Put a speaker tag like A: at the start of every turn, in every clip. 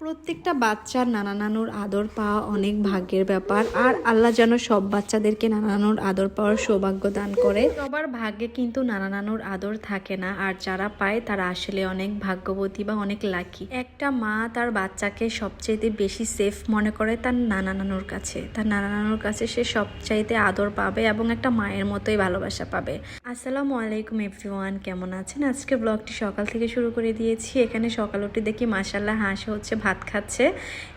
A: প্রত্যেকটা বাচ্চার নানা নানুর আদর পাওয়া অনেক ভাগ্যের ব্যাপার। আর আল্লাহ যেন সব বাচ্চাদেরকে নানা নানুর আদর পাওয়ার সৌভাগ্য দান করে। সবার ভাগ্যে কিন্তু নানা নানুর আদর থাকে না। আর যারা পায়, তারা আসলে অনেক ভাগ্যবতী বা অনেক লাকি। একটা মা তার বাচ্চাকে সবচাইতে বেশি সেফ মনে করে তার নানা নানুর কাছে। তার নানা নানুর কাছে সে সবচাইতে আদর পাবে এবং একটা মায়ের মতোই ভালোবাসা পাবে। আসসালামু আলাইকুম এভরিওয়ান, কেমন আছেন? আজকে ব্লগটি সকাল থেকে শুরু করে দিয়েছি। এখানে সকাল উঠে দেখি মাসাল্লাহ হাঁস হচ্ছে ভাত খাচ্ছে।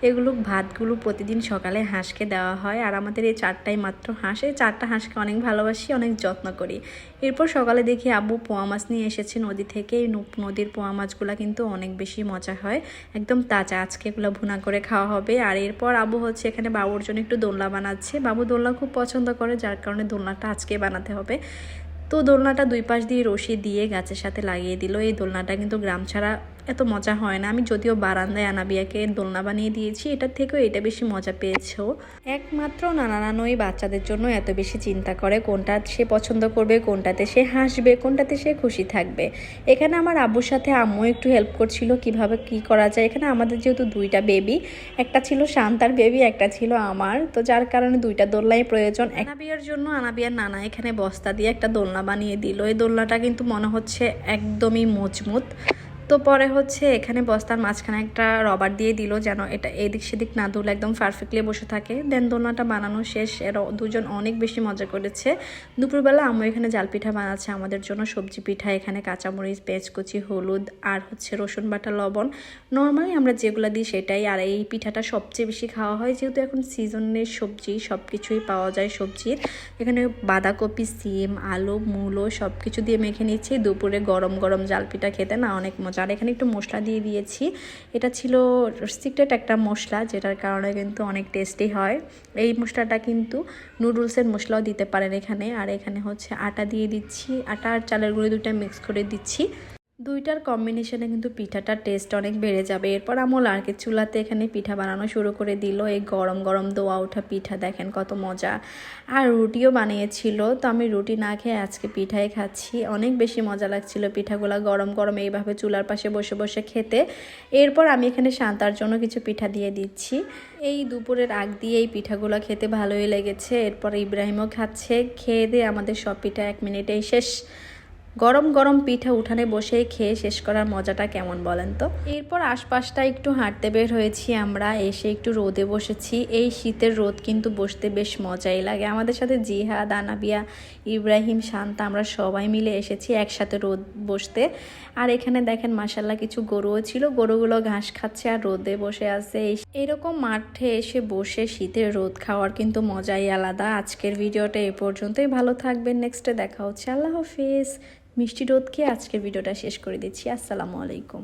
A: এগুলো ভাতগুলো প্রতিদিন সকালে হাঁসকে দেওয়া হয়। আর আমাদের এই চারটাই মাত্র হাঁস। এই চারটা হাঁসকে অনেক ভালোবাসি, অনেক যত্ন করি। এরপর সকালে দেখি আব্বু পোয়া মাছ নিয়ে এসেছে নদী থেকে। এই নদীর পোয়া মাছগুলো কিন্তু অনেক বেশি মজা হয়। একদম তাজা, আজকে এগুলো ভুনা করে খাওয়া হবে। আর এরপর আবু হচ্ছে এখানে বাবুর জন্য একটু দোলনা বানাচ্ছে। বাবু দোলনা খুব পছন্দ করে, যার কারণে দোলনাটা আজকে বানাতে হবে। তো দোলনাটা দুই পাশ দিয়ে রশি দিয়ে গাছের সাথে লাগিয়ে দিল। এই দোলনাটা কিন্তু গ্রাম ছাড়া এত মজা হয় না। আমি যদিও বারান্দায় আনাবিয়াকে দোলনা বানিয়ে দিয়েছি, এটার থেকেও এটা বেশি মজা পেয়েছ। একমাত্র নানা নানুই বাচ্চাদের জন্য এত বেশি চিন্তা করে কোনটা সে পছন্দ করবে, কোনটাতে সে হাসবে, কোনটাতে সে খুশি থাকবে। এখানে আমার আব্বুর সাথে আম্মু একটু হেল্প করছিল কীভাবে কি করা যায়। এখানে আমাদের যেহেতু দুইটা বেবি একটা ছিল শান্তার বেবি একটা ছিল আমার। তো যার কারণে দুইটা দোলনাই প্রয়োজন। আনাবিয়ার জন্য আনাবিয়ার নানা এখানে বস্তা দিয়ে একটা দোলনা বানিয়ে দিল। এই দোলনাটা কিন্তু মনে হচ্ছে একদমই মজবুত। তো পরে হচ্ছে এখানে বস্তার মাঝখানে একটা রবার দিয়ে দিল যেন এটা এদিক সেদিক না দুল একদম পারফেক্টলি বসে থাকে। দেন দোলনাটা বানানো শেষ, এর দুজন অনেক বেশি মজা করেছে। দুপুরবেলা আম্মু এখানে জাল পিঠা বানাচ্ছে, আমাদের জন্য সবজি পিঠা, এখানে কাঁচামরিচ পেঁচকুচি হলুদ আর হচ্ছে রসুন বাটা, লবণ। নর্মালি আমরা যেগুলো দিই সেটাই, আর এই পিঠাটা সবচেয়ে বেশি খাওয়া হয়, যেহেতু এখন সিজনের সবজি সব কিছুই পাওয়া যায় সবজির। এখানে বাঁধাকপি, সিম, আলু, মূলো সব কিছু দিয়ে মেখে নিচ্ছি। দুপুরে গরম গরম জাল পিঠা খেতে না অনেক মজা আর এখানে একটু মশলা দিয়ে দিয়েছি। এটা ছিল সিক্রেট একটা মশলা, যেটার কারণে কিন্তু অনেক টেস্টি হয়। এই মশলাটা কিন্তু নুডলসের মশলাও দিতে পারেন এখানে। আর এখানে হচ্ছে আটা দিয়ে দিচ্ছি। আটা আর চালের গুঁড়ি দুটা মিক্স করে দিচ্ছি। দুইটার কম্বিনেশনে কিন্তু পিঠাটার টেস্ট অনেক বেড়ে যাবে। এরপর আমল আরকে চুলাতে এখানে পিঠা বানানো শুরু করে দিল। এই গরম গরম দোয়া ওঠা পিঠা, দেখেন কত মজা। আর রুটিও বানিয়েছিল, তো আমি রুটি না খেয়ে আজকে পিঠাই খাচ্ছি। অনেক বেশি মজা লাগছিল পিঠাগুলো গরম গরম এইভাবে চুলার পাশে বসে বসে খেতে। এরপর আমি এখানে শান্তার জন্য কিছু পিঠা দিয়ে দিচ্ছি। এই দুপুরের আগ দিয়ে এই পিঠাগুলো খেতে ভালোই লেগেছে। এরপর ইব্রাহিমও খাচ্ছে। খেয়ে দিয়ে আমাদের সব পিঠা এক মিনিটেই শেষ। গরম গরম পিঠা উঠানে বসে খেয়ে শেষ করার মজাটা কেমন বলেন তো? এরপর আশপাশটা একটু হাঁটতে বের হয়েছি আমরা, এসে একটু রোদে বসেছি। এই শীতের রোদ কিন্তু বসতে বেশ মজাই লাগে। আমাদের সাথে জিহাদ, আনাবিয়া, ইব্রাহিম, শান্তা আমরা সবাই মিলে এসেছি একসাথে রোদ বসতে। আর এখানে দেখেন মাসাল্লাহ কিছু গরুও ছিল। গরুগুলো ঘাস খাচ্ছে আর রোদে বসে আছে। এরকম মাঠে এসে বসে শীতের রোদ খাওয়ার কিন্তু মজাই আলাদা। আজকের ভিডিওটা এ পর্যন্তই। ভালো থাকবেন। নেক্সটে দেখা হচ্ছে। আল্লাহ হাফিজ। মিষ্টি রোধকে আজকের ভিডিওটা শেষ করে দিচ্ছি। আসসালামু আলাইকুম।